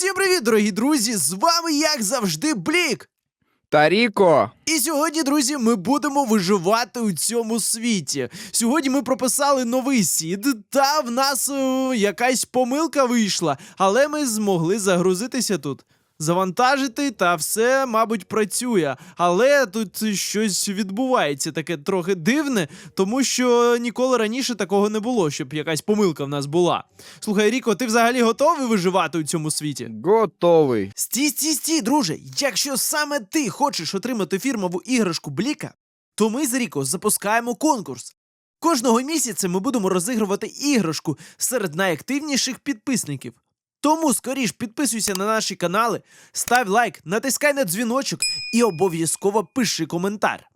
Всім привіт, дорогі друзі! З вами, як завжди, Блік! Таріко! І сьогодні, друзі, ми будемо виживати у цьому світі. Сьогодні ми прописали новий сід, та в нас е, якась помилка вийшла, але ми змогли загрузитися тут. Завантажити, та все, мабуть, працює. Але тут щось відбувається таке трохи дивне, тому що ніколи раніше такого не було, щоб якась помилка в нас була. Слухай, Ріко, ти взагалі готовий виживати у цьому світі? Готовий. Стій, стій, стій, друже. Якщо саме ти хочеш отримати фірмову іграшку Бліка, то ми з Ріко запускаємо конкурс. Кожного місяця ми будемо розігрувати іграшку серед найактивніших підписників. Тому скоріш підписуйся на наші канали, став лайк, натискай на дзвіночок і обов'язково пиши коментар.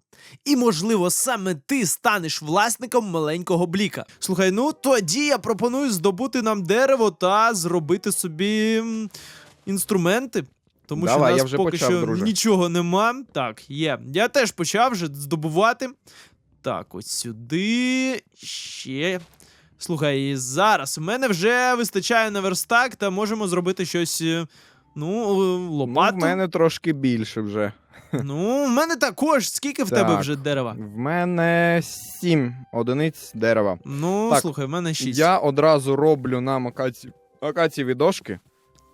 І, можливо, саме ти станеш власником маленького бліка. Слухай, ну тоді я пропоную здобути нам дерево та зробити собі інструменти. Тому Давай, що я нас вже поки почав, що друже. нічого нема. Так, є. Я теж почав вже здобувати. Так, ось сюди. Ще. Слухай, і зараз у мене вже вистачає на верстак, та можемо зробити щось. е, Ну, е, Ну, в мене трошки більше вже. Ну, в мене також. Скільки в тебе вже дерева? В мене сім одиниць дерева. Ну, Так, слухай, в мене шість. Я одразу роблю нам акаці... акацієві дошки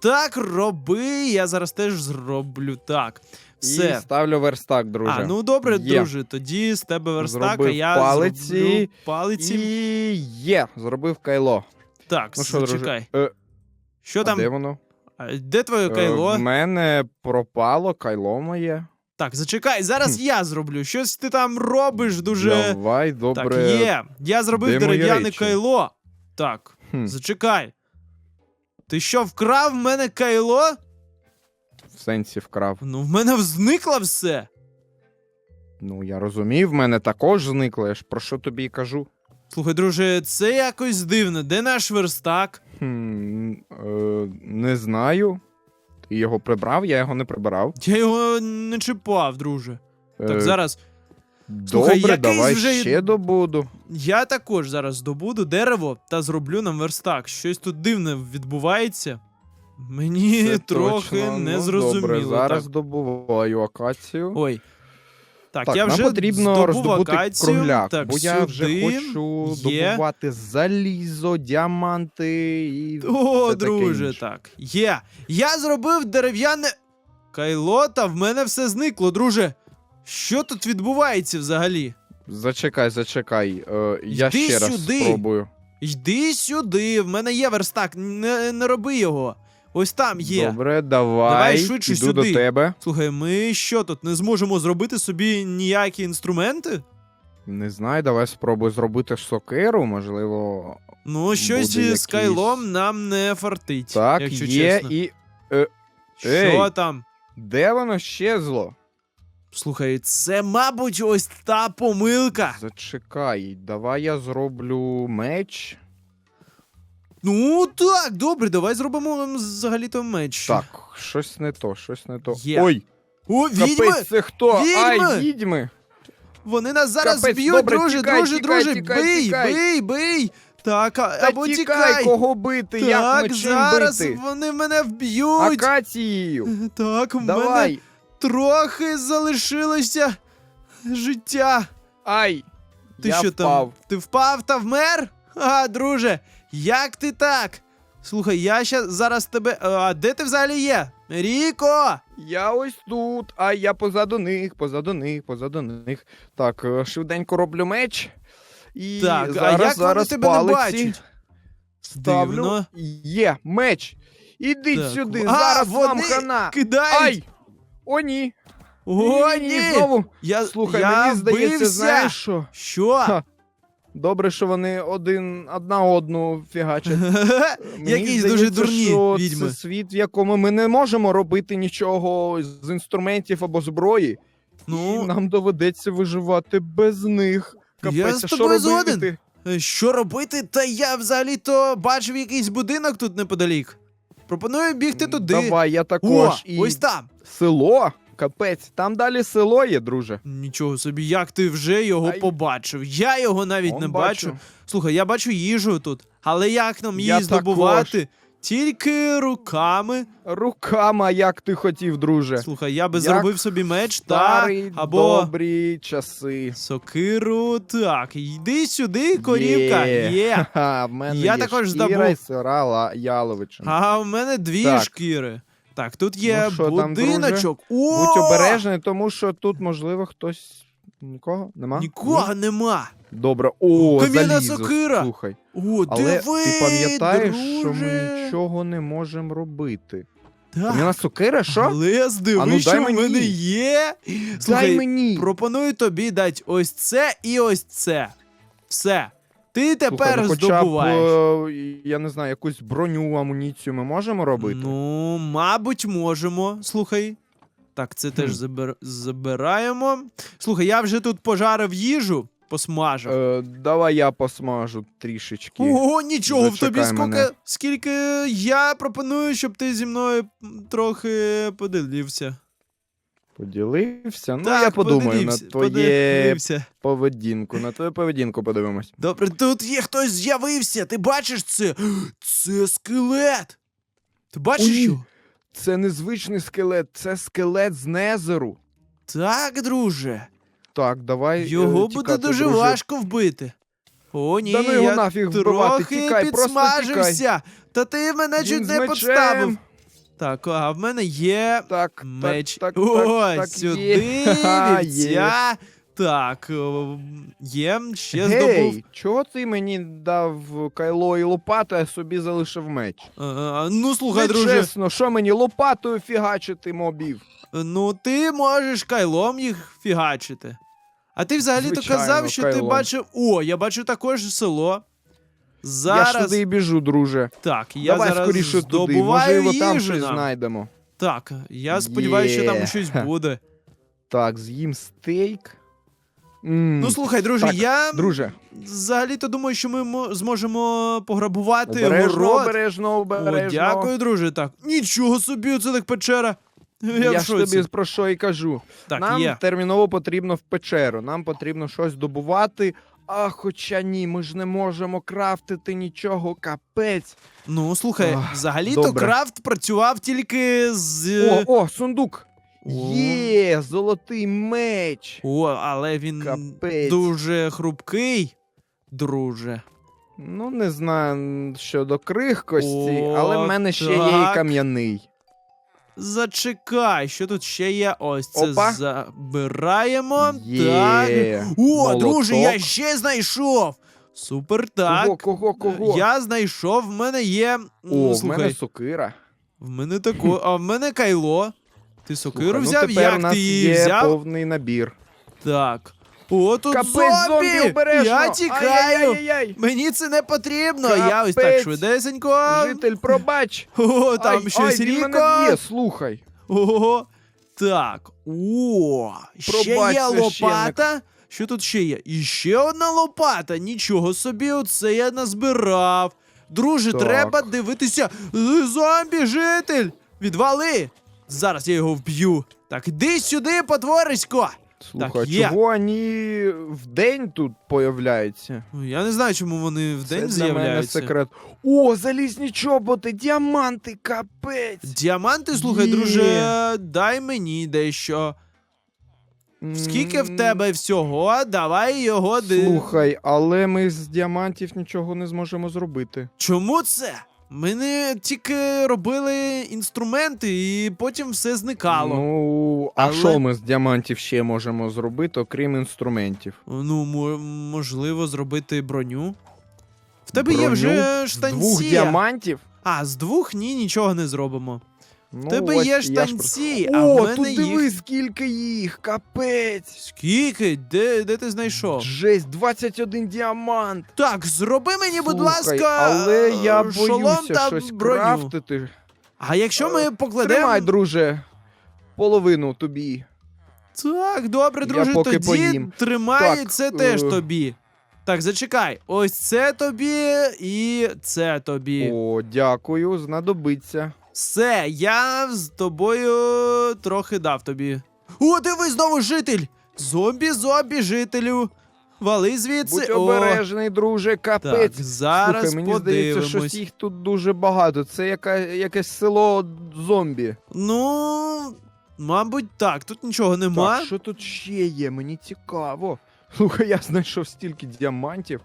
Так, роби, я зараз теж зроблю. Так. Все. і ставлю верстак, друже. А, ну добре, Є. друже, тоді з тебе верстак, а я палиці зроблю палиці. І є, зробив кайло. Так, Ну що, зачекай. Е, Що а там? де воно? А, Де твоє Е, кайло? В мене пропало кайло моє. Так, зачекай, зараз я зроблю. Щось ти там робиш дуже. Давай, добре. Так, є. Я зробив дерев'яне кайло. Так, Хм, зачекай. Ти що, вкрав в мене кайло? В сенсі вкрав. Ну, в мене зникло все. Ну, я розумів, в мене також зникло, я ж про що тобі і кажу. Слухай, друже, це якось дивно. Де наш верстак? Хм, е, не знаю. Ти його прибрав, я його не прибирав. Я його не чіпав, друже. Так, Е, зараз. Добре, якийсь давай вже- ще добуду. Я також зараз здобуду дерево та зроблю нам верстак. Щось тут дивне відбувається. Мені Це трохи точно. не Ну, зрозуміло. Добре, зараз так. добуваю акацію. Ой. Так, Так, я нам вже потрібно здобув роздобути акацію. кругляк, так, бо я вже сюди хочу є. добувати залізо, діаманти і. О, все таке друже, інше. так. Є. Я зробив дерев'яне кайло, та в мене все зникло, друже. Що тут відбувається взагалі? Зачекай, зачекай. Е, я Йди ще раз сюди. спробую. Йди сюди, в мене є верстак, не, не роби його. Ось там є. Добре, давай. Давай швидше Іду сюди. до тебе. Слухай, ми що тут не зможемо зробити собі ніякі інструменти? Не знаю, давай спробуй зробити сокиру, можливо. Ну, щось Буде з якийсь- кайлом нам не фартить. Так, якщо є чесно. і. Що Ей! там? Де воно щезло? Слухай, це, мабуть, ось та помилка. Зачекай, давай я зроблю меч. Ну так, добре, давай зробимо взагалі-то меч. Так, щось не то, щось не то. Є. Ой, О, відьми! капець, це хто? Відьми! Ай, відьми! Вони нас зараз Капець, б'ють, добре, друже, тікай, друже, тікай, друже. тікай, бий, тікай. бий, бий. Так, а- Та або тікай, тікай. кого бити, як так, мечем зараз бити? вони мене вб'ють. Акацією! Так, в мене Давай! трохи залишилося життя. Ай! Ти я що впав. там? Ти впав та вмер? А, друже, як ти так? Слухай, я ще зараз тебе. А де ти взагалі є? Ріко! Я ось тут, а я позаду них, позаду них, позаду них. Так, е, швиденько роблю меч. І Так, зараз, а як зараз вони тебе не палиці бачать? Ставлю. Дивно. Є, меч. Ідіть Так, сюди, а, зараз вам вони хана. Кидають! Ай! О, ні. О, ні! Знову. Я, Слухай, я мені здається, вбився. знаєш що? Що? Ха, Добре, що вони один одна одну фігачать. Мені Якісь здається, дуже дурні що відьми. Це світ, в якому ми не можемо робити нічого з інструментів або зброї. Ну, і нам доведеться виживати без них. Капець, Я а з що тобою робити? згоден. Е, Що робити? Та я взагалі-то бачив якийсь будинок тут неподалік. Пропоную бігти туди. Давай, я О, також. і ось там. село. Капець, там далі село є, друже. Нічого собі, як ти вже його Ай. побачив. Я його навіть Он не бачу. бачу. Слухай, я бачу їжу тут, але як нам її Я здобувати? Тільки руками. Руками, як ти хотів, друже. Слухай, я би Як зробив собі меч та або добрі часи. сокиру. Так, йди сюди, корівка. Є. Є. Ха-ха, в мене Я є також шкіра здобув. і сира ла- яловичина. А в мене дві Так. шкіри. Так, тут є Ну що там, будиночок. О! Будь обережний, тому що тут, можливо, хтось. Нікого? Нема? Нікого нема. Добре. О, Кам'яна залізо, сокира. Слухай. О, Але диви, ти пам'ятаєш, що ми друже. нічого не можемо робити. Так. Кам'яна сокира, що? Але диви, А ну, що в мені. мене є. Слухай, Дай мені. пропоную тобі дати ось це і ось це. Все. Ти Слухай, тепер ну, хоча здобуваєш. б, е, я не знаю, якусь броню, амуніцію ми можемо робити? Ну, мабуть, можемо. Слухай. Так, це теж забир... забираємо. Слухай, я вже тут пожарив їжу, посмажив. Е, давай я посмажу трішечки. Ого, нічого в тобі Зачекай скільки, мене. скільки я пропоную, щоб ти зі мною м, трохи поділився. Поділився? Ну, так, я подумаю на твоє поділився. поведінку. На твою поведінку подивимось. Добре, тут є хтось з'явився. Ти бачиш це? Це скелет. Ти бачиш Ой. що? Це незвичний скелет, це скелет з незеру. Так, друже. Так, давай. е, Його буде тікати, дуже друже. важко вбити. О, ні, Да ну його я нафіг вбивати, трохи тікай, просто підсмажився. Та ти мене Він чуть з не мечем. подставив. Так, а в мене є Так, меч. так, так, Ось так, так, сюди. Ха, є. вівця. Так, о, є, ще Гей, здобув. чого ти мені дав кайло і лопату, а собі залишив меч? А, ну, слухай, Не друже, чесно, що мені лопатою фігачити мобів? ну ти можеш кайлом їх фігачити. А ти взагалі-то Звичайно, казав, що ти кайлом. бачив. О, я бачу також село. Я ж туди і біжу, друже. Так, я Давай зараз скоріше туди, здобуваю можливо, там їжу щось нам. знайдемо. Так, я сподіваюся, що там щось буде. Так, з'їм стейк. М, Ну слухай, друже, так, я Друже, взагалі-то думаю, що ми зможемо пограбувати обережно, город. обережно, О, дякую, друже. Так. Нічого собі, це так печера. Я, Я, ж тобі про що і кажу. Так, Нам є. терміново потрібно в печеру, нам потрібно щось добувати. А хоча ні, ми ж не можемо крафтити нічого, капець. Ну, слухай, взагалі-то добре. крафт працював тільки з. О, о, сундук! О. Є, золотий меч. О, але він Капець. дуже хрупкий, друже. Ну, не знаю щодо крихкості, О, але в мене ще є і так. кам'яний. Зачекай, що тут ще є? Ось це Опа. забираємо. Є. Так. О, Молоток. друже, я ще знайшов. Супер, так. Кого, кого, кого? Я знайшов, в мене є. О, в слухай, мене сокира. в мене тако, а в мене кайло. Ти сокиру Слухай, взяв, ну, тепер у як нас ти її є взяв? повний набір. Так. О, тут Капець, зомбі! зомбі, обережно! Я тікаю! Ай-яй-яй-яй! Мені це не потрібно. Я ось так Капець. швидесенько. Житель, пробач! О, там ай, щось ай, він ріко. мене б'є, слухай. Ого. Так. О, ще Пробач, є священник. лопата. Що тут ще є? І ще одна лопата. Нічого собі, оце я назбирав. Друже, Так. треба дивитися. Е, Зомбі, житель! Відвали! Зараз я його вб'ю. Так, іди сюди, потворисько! Слухай, є. чого вони вдень тут появляються? Ну, Я не знаю, чому вони Це вдень для мене з'являються. секрет. О, залізні чоботи, діаманти, капець. Діаманти, слухай, Є. друже, дай мені дещо. Скільки в М, тебе всього? Давай його ди. Слухай, але ми з діамантів нічого не зможемо зробити. Чому це? Ми не тільки робили інструменти і потім все зникало. Ну, а Але- що ми з діамантів ще можемо зробити, окрім інструментів? ну мо- можливо, зробити броню. В тебе є вже штанці. З двох діамантів? А, з двох ні, нічого не зробимо. Ну, тебе ось є я ж штанці, а О, в мене тут їх. скільки їх, капець. Скільки? Де, де ти знайшов? Жесть, 21 діамант. Так, зроби мені, будь Слухай, ласка, але я е, шолом боюся та щось броню. крафтити. А якщо ми Е, покладемо. Тримай, друже, половину тобі. Так, добре, Я друже, поки тоді поїм. тримай Так, це теж е. тобі. Так, зачекай. Ось це тобі і це тобі. О, дякую, знадобиться. Все, я з тобою трохи дав тобі. О, диви, знову житель! Зомбі, зомбі, жителю. вали звідси. Будь О, обережний, друже, так, капець. зараз Слухай, мені здається, що їх тут дуже багато. Це яка, якесь село зомбі. Ну, мабуть, так, тут нічого нема. Так, що тут ще є? Мені цікаво. Слухай, я знайшов стільки діамантів.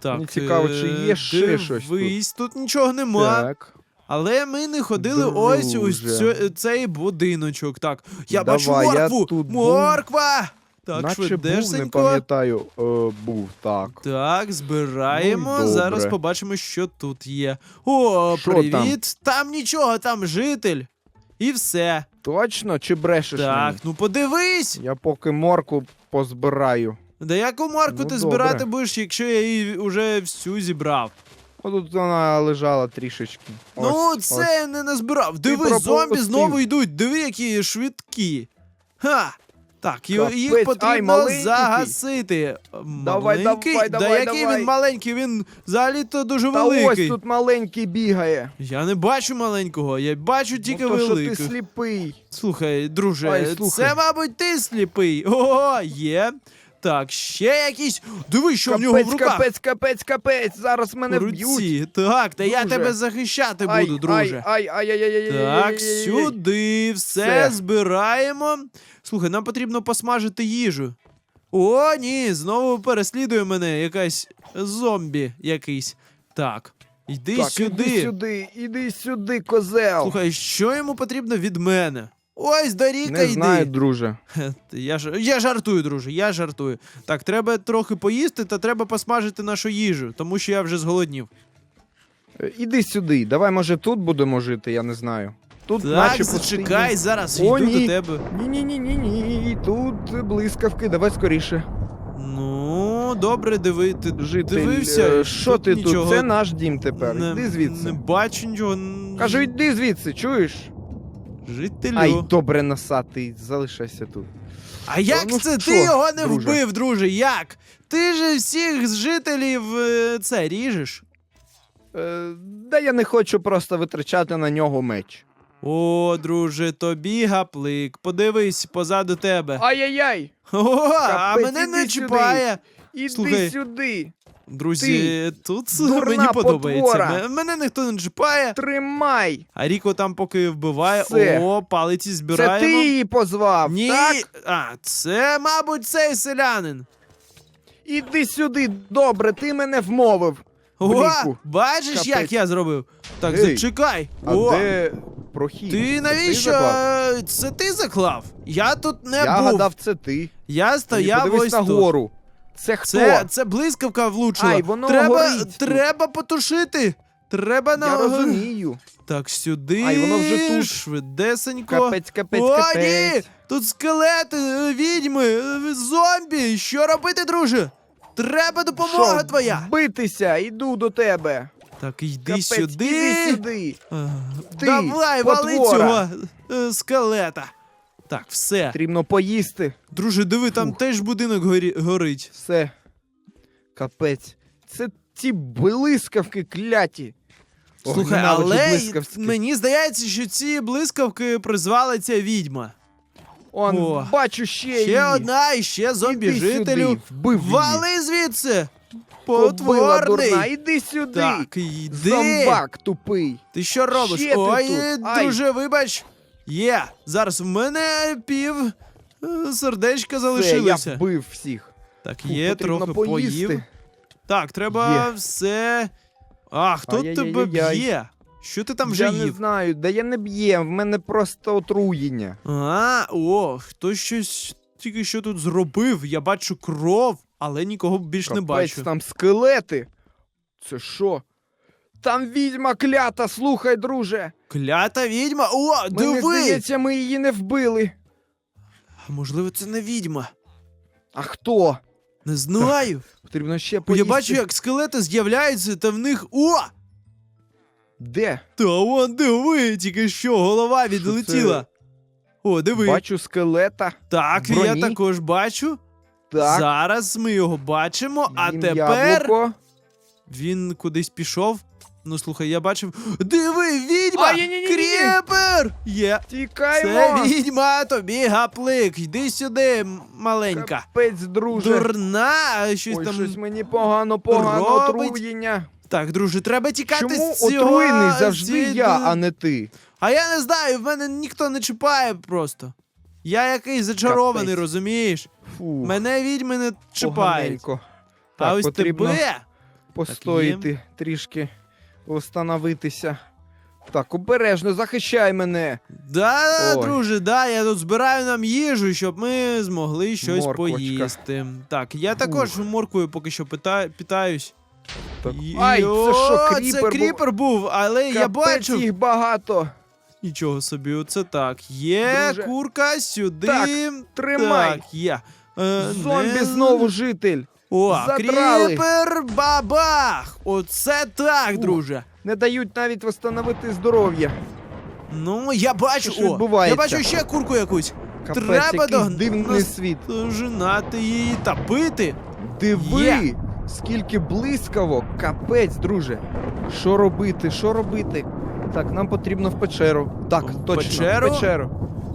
Так, Мені цікаво, чи е, є ще щось? Дивись, тут нічого нема. Так. Але ми не ходили ось у цю- цей будиночок. Так, я Давай, бачу я моркву! тут був. Морква! Так, Наче був, не швидесенько. пам'ятаю. Е, був, так. Так, збираємо. Ну і добре. Зараз побачимо, що тут є. О, Що привіт! Там? нічого, там житель. І все. Точно чи брешеш так, мені? ну подивись. Я поки морку позбираю. Да яку морку Ну, ти добре. збирати будеш, якщо я її вже всю зібрав? Отут вона лежала трішечки. ну, Ось, це ось. я не назбирав. Диви, зомбі знову йдуть. Диви, які швидкі. Ха! Так, й- їх Капець, потрібно ай, маленький. загасити. Давай, маленький? давай, да давай, який давай. він маленький, він взагалі-то дуже Та великий. ось тут маленький бігає. Я не бачу маленького, я бачу тільки ну, то, що великих. ти сліпий. Слухай, друже, Ай, слухай. це, мабуть, ти сліпий. О, є. Так, ще якісь. Диви, що в нього капець, в руках. капець, капець, капець. Зараз мене руці. Так, та я тебе захищати Ай, буду, друже. Ай, ай, ай, ай, ай, Так, ай, ай. сюди, все, Все. збираємо. Слухай, нам потрібно посмажити їжу. О, ні, знову переслідує мене якась зомбі якийсь. Так, йди Так, сюди. іди сюди, іди сюди, козел. Слухай, що йому потрібно від мене? Ось Даріка, Не йди. знаю, друже. Я, ж- я жартую, друже, я жартую. Так, треба трохи поїсти та треба посмажити нашу їжу, тому що я вже зголоднів. Е, Іди сюди. Давай, може, тут будемо жити, я не знаю. Тут Так, наче зачекай, зараз О, йду ні. до тебе. Ні, ні, ні, ні, ні. Тут блискавки, давай скоріше. Ну, добре, диви, ти Житель, дивився. е, що ти нічого тут? Це наш дім тепер. не, Іди звідси. Не бачу нічого. Кажу, йди звідси, чуєш? Жителю. Ай, добре носатий, залишайся тут. а як ну це що, ти його не друже? вбив, друже? Як? Ти же всіх з жителів е, це ріжеш? Е, да я не хочу просто витрачати на нього меч. О, друже, тобі гаплик. Подивись позаду тебе. Ай-яй-яй! О, а мене не іди сюди. чіпає. Іди Слухай, сюди! Друзі, тут дурна мені подобається. потвора. М- Мене ніхто не чіпає. Тримай! А Ріко там поки вбиває. Все. О, палиці Це ти її позвав, Ні, так? а, це, мабуть, цей селянин. Іди сюди, добре, ти мене вмовив. О, бачиш, Капець. як я зробив? Так, Ей, зачекай. А О, де прохід? ти навіщо? е, Це ти заклав? Я тут не Я був. гадав, це ти. Я стояв подивись ось тут. нагору. Це хто? Це, це блискавка влучила. Ай, воно треба, горить треба потушити. Треба на. Я розумію. Так, сюди. Ай, воно вже тут. Швидесенько. Капець, капець, О, капець. ні! Тут скелети, е, відьми, е, зомбі. Що робити, друже? Треба допомога Що, твоя. Битися, іду до тебе. Так, йди Капець, сюди. іди сюди. Е, Ти, Давай, вали цього е, скелета. Так, все. Потрібно поїсти. Друже, диви, там Фух. теж будинок горі... горить. Все. Капець. Це ті блискавки кляті. Слухай, але мені здається, що ці блискавки призвала ця відьма. Он, О, бачу ще, Ще її. одна і ще зомбі Іди жителю. сюди, вбив її. Вали звідси! Потворний! дурна, іди сюди. Так, йди! Зомбак тупий. Ти що робиш? Ще ти Ой, тут. Ай. друже, вибач. Є, зараз в мене пів е, сердечка Все, залишилося. я вбив всіх. Так, Фу, є, трохи поїсти. поїв. Так, треба Є. все. А, хто тебе Ай-яй-яй-яй. б'є? Що ти там вже я не знаю, да я не б'єм, в мене просто отруєння. А, о, хтось щось тільки що тут зробив. Я бачу кров, але нікого більш не бачу. там скелети. Це що? Там відьма клята, слухай, друже. Клята відьма. О, Мені диви! здається, ми її не вбили. А можливо, це не відьма. А хто? Не знаю. Потрібно ще Я бачу, як скелети з'являються, та в них. О! Де? Та вон диви, тільки що голова відлетіла. О, диви. Бачу скелета. Так, броні. я також бачу. Так. Зараз ми його бачимо, а Їм тепер яблуко. він кудись пішов. Ну слухай, я бачив. Диви, відьма! А! Кріпер! Є. Тікаємо! Це відьма, тобі гаплик. Йди сюди, м- маленька. Капець, друже. Дурна, щось Ой, там. щось мені погано, погано робить. отруєння. Так, друже, треба тікати Чому з цього. отруєний завжди з- я, а не ти? А я не знаю, в мене ніхто не чіпає просто. Я якийсь зачарований, Капець. розумієш? Фу, Мене відьми не чіпають. поганенько. А ось потрібно тебе. постояти, трішки встановитися. Так, обережно, захищай мене. Да, Ой. друже, да, я тут збираю нам їжу, щоб ми змогли щось Морквочка. поїсти. Так, я також морквою поки що пита... питаюсь. Так. Ай, це що, кріпер Це був? кріпер був, але я Капець, бачу. їх багато. Нічого собі, оце так. Є Друже. курка сюди. Так, Тримай. Так, є. Е, Зомбі не- знову житель. О, Задрали. кріпер бабах! Оце так, Ух. друже. Не дають навіть встановити здоров'я. Ну, я бачу, Що ж о, відбувається? я бачу ще курку якусь. Капець, Треба який догн- дивний світ. Її та бити. Диви, Є. скільки блискавок, капець, друже. Що робити, що робити? Так, нам потрібно в печеру. Так, В точно, печеру? в печеру.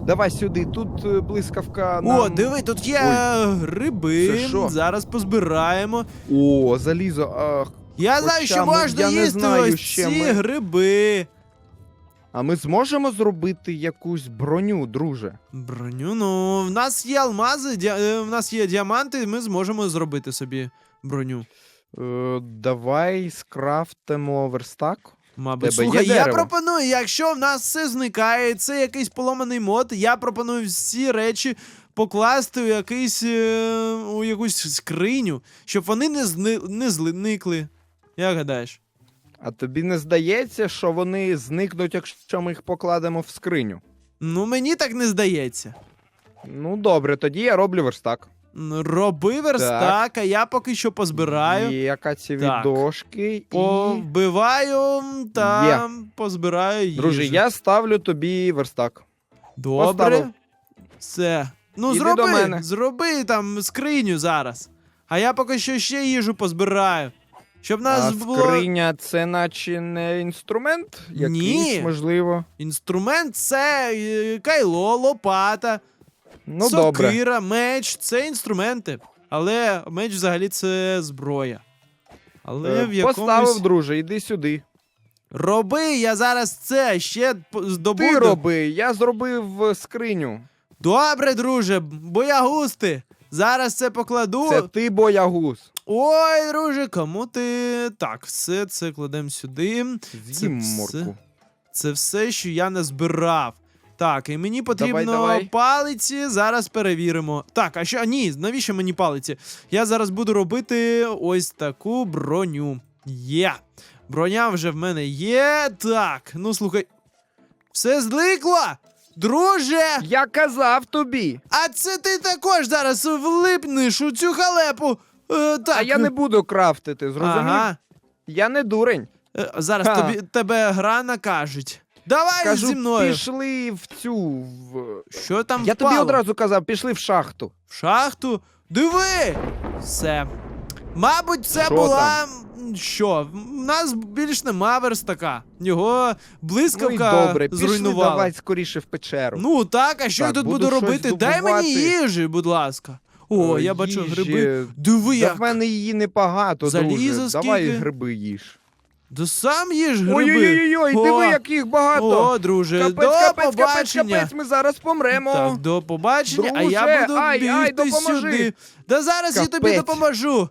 Давай сюди, тут е, блискавка нам... О, диви, тут є гриби. Це що? Зараз позбираємо. О, залізо. Ах. Я знаю, що Хоча ми- можна я не їсти знаю, ось ще ці ми- гриби. А ми зможемо зробити якусь броню, друже? Броню, ну, в нас є алмази, дя... е, в нас є діаманти, ми зможемо зробити собі броню. Е, давай скрафтимо верстак. Мабуть, Тебе є я дерево? пропоную, якщо в нас все зникає, це якийсь поломаний мод, я пропоную всі речі покласти у якийсь е, у якусь скриню, щоб вони не зни... не зникли. Як гадаєш? А тобі не здається, що вони зникнуть, якщо ми їх покладемо в скриню? Ну, мені так не здається. Ну, добре, тоді я роблю верстак. Роби верстак, а я поки що позбираю. Є акацієві Так. дошки і. Повбиваю та Є. позбираю їжу. Друже, я ставлю тобі верстак. Добре. поставив. Все. Ну, Іди зроби, до мене. зроби там скриню зараз. А я поки що ще їжу позбираю. Щоб нас а було. скриня це наче не інструмент? Якийсь, Ні. можливо. Інструмент це е, кайло, лопата, Ну, добре. сокира, меч це інструменти. Але меч взагалі це зброя. Але Е, в якомусь... Поставив, друже, іди сюди. Роби, я зараз це ще здобуду. Ти роби, я зробив е, скриню. Добре, друже, боягусти. Зараз це покладу. Це ти боягуз. Ой, друже, кому ти. Так, все це кладемо сюди. З'їм морку. Це все, що я назбирав. Так, і мені потрібно давай. палиці. Зараз перевіримо. Так, а що? Ні, навіщо мені палиці? Я зараз буду робити ось таку броню. Є. Броня вже в мене є. Так, ну слухай. Все зникло? Друже! Я казав тобі. А це ти також зараз влипнеш у цю халепу. Е, так. А я не буду крафтити, зрозумів? Ага. Я не дурень. Е, зараз тобі, тебе гра накажуть. Давай Кажу, зі мною. пішли в цю. В... Що там Я впало? тобі одразу казав, пішли в шахту. В шахту? Диви! Все. Мабуть, це Що була. Що? В нас більш нема верстака. Його Ну і блискавка добре, пішли зруйнувала. давай скоріше в печеру. Ну так, а що Так, я тут буду буду щось робити? Дай мені здобувати. їжі, будь ласка. О, Е, я бачу їжі. гриби. Диви, Та як. в мене її небагато, Залізо друже. Давай скільки? гриби їж. Да сам їж гриби. Ой-ой-ой, диви, як їх багато. О, друже, капець, до капець, капець, побачення. капець, ми зараз помремо. Так, до побачення, а я буду ай, ай, бігти допоможи. сюди. Да зараз я тобі допоможу.